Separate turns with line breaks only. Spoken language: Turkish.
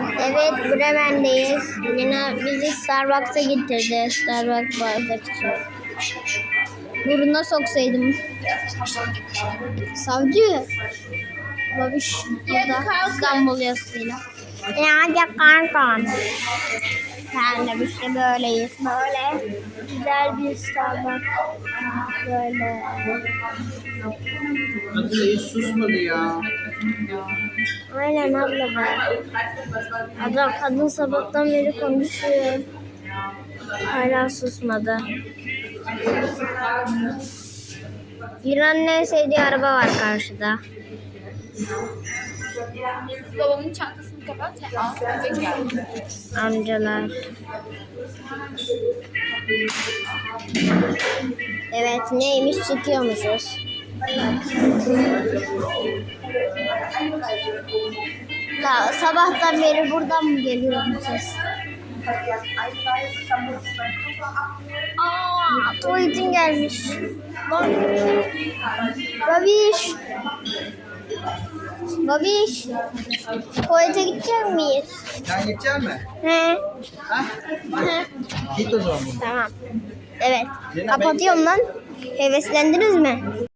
Evet Bremen'deyiz. Yine bizi Starbucks'a getirdi. Starbucks bardak içiyor. Burnuna soksaydım. Savcı. Babiş burada İstanbul yazısıyla. Ya kankan. Ben de işte böyleyiz. Böyle güzel bir Starbucks. Böyle.
Kadın hiç susmadı ya.
Aynen abla be. Abla kadın sabahtan beri konuşuyor. Hala susmadı. İran'ın en sevdiği araba var karşıda.
Babamın çantasını kapat.
Amcalar. Evet neymiş çıkıyormuşuz. Ya, sabahtan beri buradan mı geliyor bu ses? Aa, tuvaletin gelmiş. Bak. Babiş. Babiş. Tuvalete gidecek miyiz?
Sen gidecek misin?
He.
Ha?
He.
Git o zaman.
Tamam. Evet.
Yine
Kapatıyorum lan. Heveslendiniz mi?